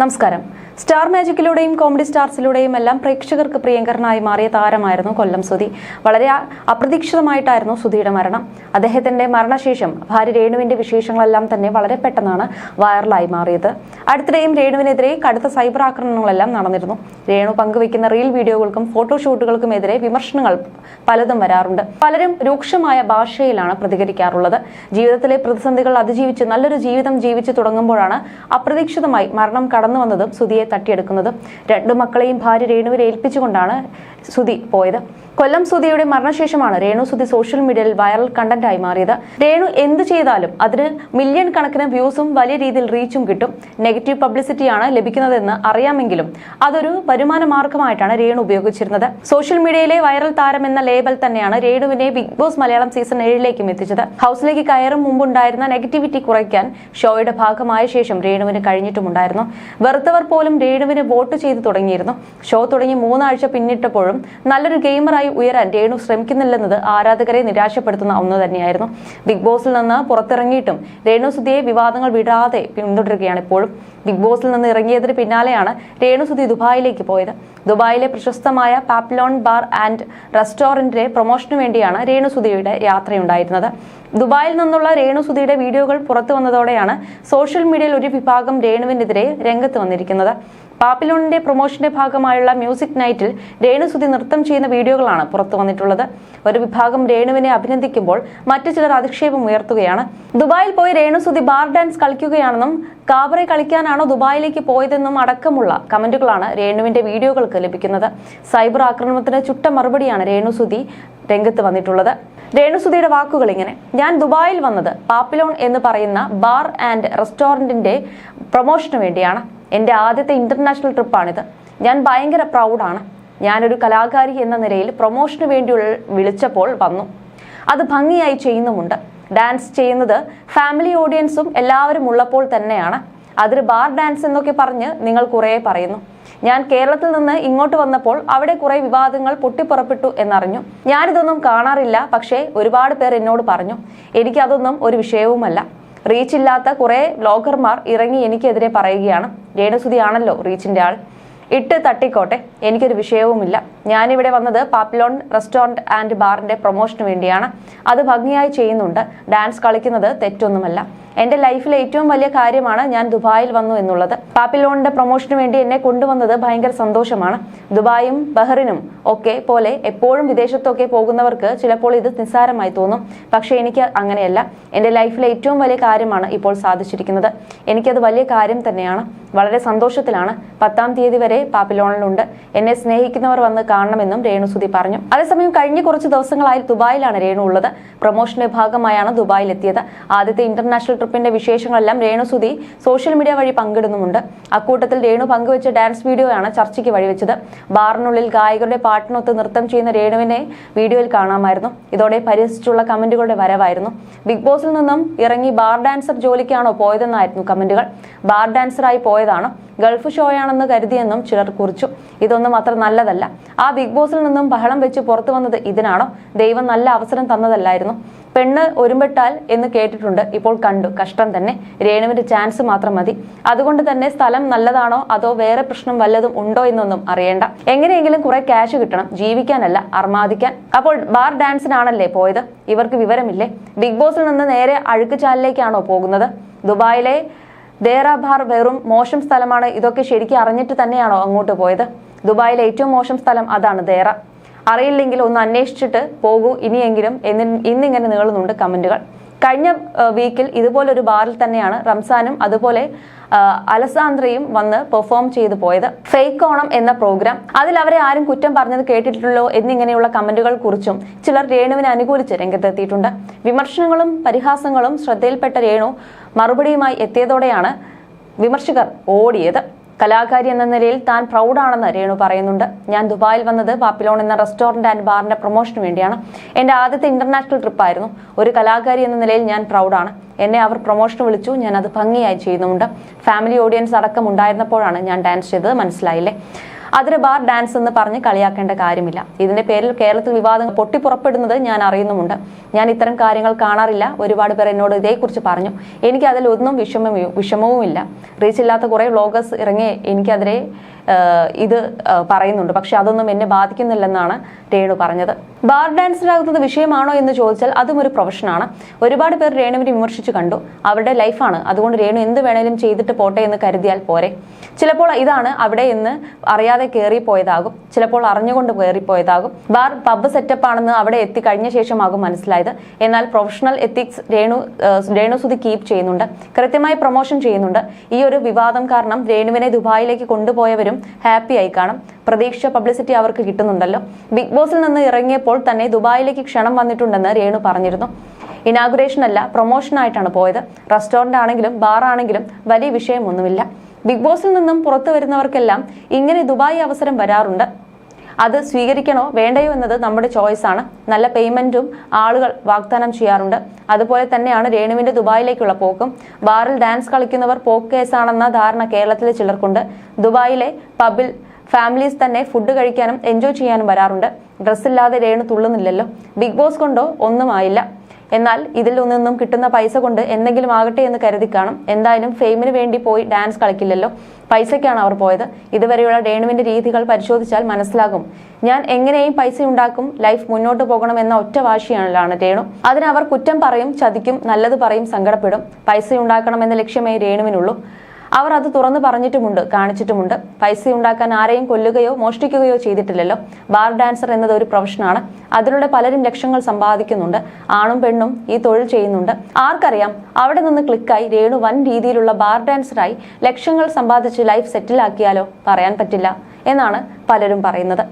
നമസ്കാരം. Star മാജിക്കിലൂടെയും comedy സ്റ്റാർസിലൂടെയും എല്ലാം പ്രേക്ഷകർക്ക് പ്രിയങ്കരനായി മാറിയ താരമായിരുന്നു കൊല്ലം സുധി. വളരെ അപ്രതീക്ഷിതമായിട്ടായിരുന്നു സുധിയുടെ മരണം. അദ്ദേഹത്തിന്റെ മരണശേഷം ഭാര്യ രേണുവിന്റെ വിശേഷങ്ങളെല്ലാം തന്നെ വളരെ പെട്ടെന്നാണ് വൈറലായി മാറിയത്. അടുത്തിടെയും രേണുവിനെതിരെ കടുത്ത സൈബർ ആക്രമണങ്ങളെല്ലാം നടന്നിരുന്നു. രേണു പങ്കുവയ്ക്കുന്ന റീൽ വീഡിയോകൾക്കും ഫോട്ടോഷൂട്ടുകൾക്കുമെതിരെ വിമർശനങ്ങൾ പലതും വരാറുണ്ട്. പലരും രൂക്ഷമായ ഭാഷയിലാണ് പ്രതികരിക്കാറുള്ളത്. ജീവിതത്തിലെ പ്രതിസന്ധികൾ അതിജീവിച്ച് നല്ലൊരു ജീവിതം ജീവിച്ചു തുടങ്ങുമ്പോഴാണ് അപ്രതീക്ഷിതമായി മരണം കടന്നു വന്നതും സുധിയെ തട്ടിയെടുക്കുന്നതും. രണ്ടു മക്കളെയും ഭാര്യ രേണുവിനെ ഏൽപ്പിച്ചുകൊണ്ടാണ് ശ്രുതി പോയത്. കൊല്ലം സുധിയുടെ മരണശേഷമാണ് രേണു സുധി സോഷ്യൽ മീഡിയയിൽ വൈറൽ കണ്ടന്റായി മാറിയത്. രേണു എന്ത് ചെയ്താലും അതിന് മില്യൺ കണക്കിന് വ്യൂസും വലിയ രീതിയിൽ റീച്ചും കിട്ടും. നെഗറ്റീവ് പബ്ലിസിറ്റിയാണ് ലഭിക്കുന്നതെന്ന് അറിയാമെങ്കിലും അതൊരു വരുമാന മാർഗമായിട്ടാണ് രേണു ഉപയോഗിച്ചിരുന്നത്. സോഷ്യൽ മീഡിയയിലെ വൈറൽ താരം എന്ന ലേബൽ തന്നെയാണ് രേണുവിനെ ബിഗ് ബോസ് മലയാളം സീസൺ ഏഴിലേക്കും എത്തിച്ചത്. ഹൗസിലേക്ക് കയറും മുമ്പുണ്ടായിരുന്ന നെഗറ്റിവിറ്റി കുറയ്ക്കാൻ ഷോയുടെ ഭാഗമായ ശേഷം രേണുവിന് കഴിഞ്ഞിട്ടുമുണ്ടായിരുന്നു. വെറുത്തവർ പോലും രേണുവിന് വോട്ട് ചെയ്തു തുടങ്ങിയിരുന്നു. ഷോ തുടങ്ങി മൂന്നാഴ്ച പിന്നിട്ടപ്പോഴും നല്ലൊരു ഗെയിമറായി ഉയരാൻ രേണു ശ്രമിക്കുന്നില്ലെന്നത് ആരാധകരെ നിരാശപ്പെടുത്തുന്ന ഒന്ന് തന്നെയായിരുന്നു. ബിഗ് ബോസിൽ നിന്ന് പുറത്തിറങ്ങിയിട്ടും രേണു സുധിയെ വിവാദങ്ങൾ വിടാതെ പിന്തുടരുകയാണ് ഇപ്പോഴും. ബിഗ് ബോസിൽ നിന്ന് ഇറങ്ങിയതിന് പിന്നാലെയാണ് രേണു സുധി ദുബായിലേക്ക് പോയത്. ദുബായിലെ പ്രശസ്തമായ പാപ്ലോൺ ബാർ ആൻഡ് റെസ്റ്റോറന്റിലെ പ്രൊമോഷനു വേണ്ടിയാണ് രേണു സുധിയുടെ യാത്രയുണ്ടായിരുന്നത്. ദുബായിൽ നിന്നുള്ള രേണു സുധിയുടെ വീഡിയോകൾ പുറത്തു വന്നതോടെയാണ് സോഷ്യൽ മീഡിയയിൽ ഒരു വിഭാഗം രേണുവിനെതിരെ രംഗത്ത് വന്നിരിക്കുന്നത്. പാപ്പിലോണിന്റെ പ്രൊമോഷന്റെ ഭാഗമായുള്ള മ്യൂസിക് നൈറ്റിൽ രേണുസുതി നൃത്തം ചെയ്യുന്ന വീഡിയോകളാണ് പുറത്തു വന്നിട്ടുള്ളത്. ഒരു വിഭാഗം രേണുവിനെ അഭിനന്ദിക്കുമ്പോൾ മറ്റു ചിലർ അധിക്ഷേപം ഉയർത്തുകയാണ്. ദുബായിൽ പോയി രേണുസുതി ബാർ ഡാൻസ് കളിക്കുകയാണെന്നും കാബറെ കളിക്കാനാണോ ദുബായിലേക്ക് പോയതെന്നും അടക്കമുള്ള കമന്റുകളാണ് രേണുവിന്റെ വീഡിയോകൾക്ക് ലഭിക്കുന്നത്. സൈബർ ആക്രമണത്തിന് ചുട്ട മറുപടിയാണ് രേണുസുതി രംഗത്ത് വന്നിട്ടുള്ളത്. രേണുസുതിയുടെ വാക്കുകൾ ഇങ്ങനെ. ഞാൻ ദുബായിൽ വന്നത് പാപ്പിലോൺ എന്ന് പറയുന്ന ബാർ ആൻഡ് റെസ്റ്റോറന്റിന്റെ പ്രൊമോഷന് വേണ്ടിയാണ്. എന്റെ ആദ്യത്തെ ഇന്റർനാഷണൽ ട്രിപ്പാണിത്. ഞാൻ ഭയങ്കര പ്രൗഡാണ്. ഞാനൊരു കലാകാരി എന്ന നിലയിൽ പ്രൊമോഷന് വേണ്ടിയുള്ള വിളിച്ചപ്പോൾ വന്നു. അത് ഭംഗിയായി ചെയ്യുന്നുമുണ്ട്. ഡാൻസ് ചെയ്യുന്നത് ഫാമിലി ഓഡിയൻസും എല്ലാവരും ഉള്ളപ്പോൾ തന്നെയാണ്. അതൊരു ബാർ ഡാൻസ് എന്നൊക്കെ പറഞ്ഞ് നിങ്ങൾ കുറേ പറയുന്നു. ഞാൻ കേരളത്തിൽ നിന്ന് ഇങ്ങോട്ട് വന്നപ്പോൾ അവിടെ കുറെ വിവാദങ്ങൾ പൊട്ടിപ്പുറപ്പെട്ടു എന്നറിഞ്ഞു. ഞാനിതൊന്നും കാണാറില്ല പക്ഷേ ഒരുപാട് പേർ എന്നോട് പറഞ്ഞു. എനിക്കതൊന്നും ഒരു വിഷയവുമല്ല. റീച്ച് ഇല്ലാത്ത കുറെ വ്ലോഗർമാർ ഇറങ്ങി എനിക്കെതിരെ പറയുകയാണ്. രേണുസുതിയാണല്ലോ റീച്ചിന്റെ ആൾ. ഇട്ട് തട്ടിക്കോട്ടെ എനിക്കൊരു വിഷയവുമില്ല. ഞാനിവിടെ വന്നത് പാപ്പിലോൺ റെസ്റ്റോറന്റ് ആൻഡ് ബാറിന്റെ പ്രൊമോഷന് വേണ്ടിയാണ്. അത് ഭംഗിയായി ചെയ്യുന്നുണ്ട്. ഡാൻസ് കളിക്കുന്നത് തെറ്റൊന്നുമല്ല. എന്റെ ലൈഫിലെ ഏറ്റവും വലിയ കാര്യമാണ് ഞാൻ ദുബായിൽ വന്നു എന്നുള്ളത്. പാപ്പിലോണിന്റെ പ്രൊമോഷന് വേണ്ടി എന്നെ കൊണ്ടുവന്നത് ഭയങ്കര സന്തോഷമാണ്. ദുബായും ബഹ്റിനും ഒക്കെ പോലെ എപ്പോഴും വിദേശത്തൊക്കെ പോകുന്നവർക്ക് ചിലപ്പോൾ ഇത് നിസ്സാരമായി തോന്നും. പക്ഷേ എനിക്ക് അങ്ങനെയല്ല. എന്റെ ലൈഫിലെ ഏറ്റവും വലിയ കാര്യമാണ് ഇപ്പോൾ സാധിച്ചിരിക്കുന്നത്. എനിക്കത് വലിയ കാര്യം തന്നെയാണ്. വളരെ സന്തോഷത്തിലാണ്. പത്താം തീയതി വരെ പാപ്പിലോണിലുണ്ട് എന്നെ സ്നേഹിക്കുന്നവർ വന്ന് കാണണമെന്നും രേണുസുതി പറഞ്ഞു. അതേസമയം കഴിഞ്ഞ കുറച്ച് ദിവസങ്ങളായി ദുബായിലാണ് രേണു ഉള്ളത്. പ്രൊമോഷന്റെ ഭാഗമായാണ് ദുബായിൽ എത്തിയത് ആദ്യത്തെ ഇന്റർനാഷണൽ ട്രിപ്പിന്റെ വിശേഷങ്ങളെല്ലാം രേണു രേണുസുതി സോഷ്യൽ മീഡിയ വഴി പങ്കിടുന്നുമുണ്ട്. അക്കൂട്ടത്തിൽ രേണു പങ്കുവച്ച ഡാൻസ് വീഡിയോയാണ് ചർച്ചയ്ക്ക് വഴിവെച്ചത്. ബാറിനുള്ളിൽ ഗായകരുടെ പാട്ടിനൊത്ത് നൃത്തം ചെയ്യുന്ന രേണുവിനെ വീഡിയോയിൽ കാണാമായിരുന്നു. ഇതോടെ പരിഹസിച്ചുള്ള കമന്റുകളുടെ വരവായിരുന്നു. ബിഗ് ബോസിൽ നിന്നും ഇറങ്ങി ബാർ ഡാൻസർ ജോലിക്കാണോ പോയതെന്നായിരുന്നു കമന്റുകൾ. ബാർ ഡാൻസറായി പോയതാണ്. ഗൾഫ് ഷോയാണെന്ന് കരുതിയെന്നും ചിലർ കുറിച്ചു. ഇതൊന്നും അത്ര നല്ലതല്ല. ആ ബിഗ് ബോസിൽ നിന്നും ബഹളം വെച്ച് പുറത്തു വന്നത് ഇതിനാണോ? ദൈവം നല്ല അവസരം തന്നതല്ലായിരുന്നു. പെണ്ണ് ഒരുമ്പെട്ടാൽ എന്ന് കേട്ടിട്ടുണ്ട്. ഇപ്പോൾ കണ്ടു. കഷ്ടം തന്നെ. രേണുവിന്റെ ചാൻസ് മാത്രം മതി. അതുകൊണ്ട് തന്നെ സ്ഥലം നല്ലതാണോ? അതോ വേറെ പ്രശ്നം വല്ലതും ഉണ്ടോ എന്നൊന്നും അറിയേണ്ട. എങ്ങനെയെങ്കിലും കുറെ ക്യാഷ് കിട്ടണം. ജീവിക്കാനല്ല അർമാദിക്കാൻ. അപ്പോൾ ബാർ ഡാൻസിനാണല്ലേ പോയത്? ഇവർക്ക് വിവരമില്ലേ? ബിഗ് ബോസിൽ നിന്ന് നേരെ അഴുക്ക് ചാലിലേക്കാണോ പോകുന്നത്? ദുബായിലെ ദേറാബാർ വെറും മോശം സ്ഥലമാണ്. ഇതൊക്കെ ശരിക്കും അറിഞ്ഞിട്ട് തന്നെയാണോ അങ്ങോട്ട് പോയത്? ദുബായിലെ ഏറ്റവും മോശം സ്ഥലം അതാണ് ദേറ. അറിയില്ലെങ്കിൽ ഒന്ന് അന്വേഷിച്ചിട്ട് പോകൂ ഇനിയെങ്കിലും ഇന്നിങ്ങനെ നീളുന്നുണ്ട് കമന്റുകൾ. കഴിഞ്ഞ വീക്കിൽ ഇതുപോലെ ഒരു ബാറിൽ തന്നെയാണ് റംസാനും അതുപോലെ അലസാന്ദ്രയും വന്ന് പെർഫോം ചെയ്തു പോയത്. ഫേക്ക് ഓണം എന്ന പ്രോഗ്രാം അതിൽ അവരെ ആരും കുറ്റം പറഞ്ഞത് കേട്ടിട്ടുള്ളോ എന്നിങ്ങനെയുള്ള കമന്റുകൾ കുറിച്ചും ചിലർ രേണുവിനെ അനുകൂലിച്ച് രംഗത്തെത്തിയിട്ടുണ്ട്. വിമർശനങ്ങളും പരിഹാസങ്ങളും ശ്രദ്ധയിൽപ്പെട്ട രേണു മറുപടിയുമായി എത്തിയതോടെയാണ് വിമർശകർ ഓടിയത്. കലാകാരി എന്ന നിലയിൽ താൻ പ്രൗഡാണെന്ന് രേണു പറയുന്നുണ്ട്. ഞാൻ ദുബായിൽ വന്നത് പാപ്പിലോൺ എന്ന റെസ്റ്റോറന്റ് ആൻഡ് ബാറിന്റെ പ്രൊമോഷന് വേണ്ടിയാണ്. എന്റെ ആദ്യത്തെ ഇന്റർനാഷണൽ ട്രിപ്പായിരുന്നു. ഒരു കലാകാരി എന്ന നിലയിൽ ഞാൻ പ്രൗഡാണ്. എന്നെ അവർ പ്രൊമോഷന് വിളിച്ചു. ഞാൻ അത് ഭംഗിയായി ചെയ്യുന്നുമുണ്ട്. ഫാമിലി ഓഡിയൻസ് അടക്കം ഉണ്ടായിരുന്നപ്പോഴാണ് ഞാൻ ഡാൻസ് ചെയ്തത്. മനസ്സിലായില്ലേ? അതിന് ബാർ ഡാൻസ് എന്ന് പറഞ്ഞ് കളിയാക്കേണ്ട കാര്യമില്ല. ഇതിന്റെ പേരിൽ കേരളത്തിൽ വിവാദങ്ങൾ പൊട്ടിപ്പുറപ്പെടുന്നത് ഞാൻ അറിയുന്നുമുണ്ട്. ഞാൻ ഇത്തരം കാര്യങ്ങൾ കാണാറില്ല. ഒരുപാട് പേർ എന്നോട് ഇതേക്കുറിച്ച് പറഞ്ഞു. എനിക്ക് അതിൽ ഒന്നും വിഷമവും വിഷമവുമില്ല. റീച്ചില്ലാത്ത കുറേ വ്ളോഗേഴ്സ് ഇറങ്ങി എനിക്കതിരെ ഇത് പറയുന്നുണ്ട്. പക്ഷെ അതൊന്നും എന്നെ ബാധിക്കുന്നില്ലെന്നാണ് രേണു പറഞ്ഞത്. ബാർ ഡാൻസിലാകുന്നത് വിഷയമാണോ എന്ന് ചോദിച്ചാൽ അതും ഒരു പ്രൊഫഷനാണ്. ഒരുപാട് പേർ രേണുവിനെ വിമർശിച്ചു കണ്ടു. അവരുടെ ലൈഫാണ്. അതുകൊണ്ട് രേണു എന്ത് വേണേലും ചെയ്തിട്ട് പോട്ടെ എന്ന് കരുതിയാൽ പോരെ. ചിലപ്പോൾ ഇതാണ് അവിടെ എന്ന് അറിയാതെ കയറിപ്പോയതാകും ചിലപ്പോൾ അറിഞ്ഞുകൊണ്ട് കയറിപ്പോയതാകും ബാർ പബ് സെറ്റപ്പ് ആണെന്ന് അവിടെ എത്തി കഴിഞ്ഞ ശേഷമാകും മനസ്സിലായത്. എന്നാൽ പ്രൊഫഷണൽ എത്തിക്സ് രേണു രേണുസുതി രേണു കീപ്പ് ചെയ്യുന്നുണ്ട്. കൃത്യമായി പ്രൊമോഷൻ ചെയ്യുന്നുണ്ട്. ഈ ഒരു വിവാദം കാരണം രേണുവിനെ ദുബായിലേക്ക് കൊണ്ടുപോയവരും ഹാപ്പി ആയി കാണും. പ്രതീക്ഷ പബ്ലിസിറ്റി അവർക്ക് കിട്ടുന്നുണ്ടല്ലോ. ബിഗ് ബോസിൽ നിന്ന് ഇറങ്ങിയപ്പോൾ തന്നെ ദുബായിലേക്ക് ക്ഷണം വന്നിട്ടുണ്ടെന്ന് രേണു പറഞ്ഞിരുന്നു. ഇനാഗുറേഷൻ അല്ല പ്രൊമോഷൻ ആയിട്ടാണ് പോയത്. റെസ്റ്റോറന്റ് ആണെങ്കിലും ബാർ ആണെങ്കിലും വലിയ വിഷയമൊന്നുമില്ല. ബിഗ് ബോസിൽ നിന്നും പുറത്തു വരുന്നവർക്കെല്ലാം ഇങ്ങനെ ദുബായ് അവസരം വരാറുണ്ട്. അത് സ്വീകരിക്കണോ വേണ്ടയോ എന്നത് നമ്മുടെ ചോയ്സ് ആണ്. നല്ല പേയ്മെന്റും ആളുകൾ വാഗ്ദാനം ചെയ്യാറുണ്ട്. അതുപോലെ തന്നെയാണ് രേണുവിന്റെ ദുബായിലേക്കുള്ള പോക്കും. ബാറിൽ ഡാൻസ് കളിക്കുന്നവർ പോക്ക് കേസാണെന്ന ധാരണ കേരളത്തിലെ ചിലർക്കുണ്ട്. ദുബായിലെ പബിൽ ഫാമിലീസ് തന്നെ ഫുഡ് കഴിക്കാനും എൻജോയ് ചെയ്യാനും വരാറുണ്ട്. ഡ്രസ്സില്ലാതെ രേണു തുള്ളുന്നില്ലല്ലോ. ബിഗ് ബോസ് കൊണ്ടോ ഒന്നും ആയില്ല. എന്നാൽ ഇതിൽ നിന്നും കിട്ടുന്ന പൈസ കൊണ്ട് എന്തെങ്കിലും ആകട്ടെ എന്ന് കരുതി കാണും. എന്തായാലും ഫെയിമിന് വേണ്ടി പോയി ഡാൻസ് കളിക്കില്ലല്ലോ. പൈസയ്ക്കാണ് അവർ പോയത്. ഇതുവരെയുള്ള രേണുവിന്റെ രീതികൾ പരിശോധിച്ചാൽ മനസ്സിലാകും. ഞാൻ എങ്ങനെയും പൈസ ഉണ്ടാക്കും ലൈഫ് മുന്നോട്ട് പോകണം എന്ന ഒറ്റ വാശിയാണല്ലാണ് രേണു. അതിനവർ കുറ്റം പറയും ചതിക്കും നല്ലത് പറയും സങ്കടപ്പെടും. പൈസ ഉണ്ടാക്കണം എന്ന ലക്ഷ്യമേ രേണുവിനുള്ളൂ. അവർ അത് തുറന്നു പറഞ്ഞിട്ടുമുണ്ട് കാണിച്ചിട്ടുമുണ്ട്. പൈസ ഉണ്ടാക്കാൻ ആരെയും കൊല്ലുകയോ മോഷ്ടിക്കുകയോ ചെയ്തിട്ടില്ലല്ലോ. ബാർ ഡാൻസർ എന്നത് ഒരു പ്രൊഫഷനാണ്. അതിലൂടെ പലരും ലക്ഷങ്ങൾ സമ്പാദിക്കുന്നുണ്ട്. ആണും പെണ്ണും ഈ തൊഴിൽ ചെയ്യുന്നുണ്ട്. ആർക്കറിയാം അവിടെ നിന്ന് ക്ലിക്കായി രേണു വൻ രീതിയിലുള്ള ബാർ ഡാൻസറായി ലക്ഷങ്ങൾ സമ്പാദിച്ച് ലൈഫ് സെറ്റിലാക്കിയാലോ? പറയാൻ പറ്റില്ല എന്നാണ് പലരും പറയുന്നത്.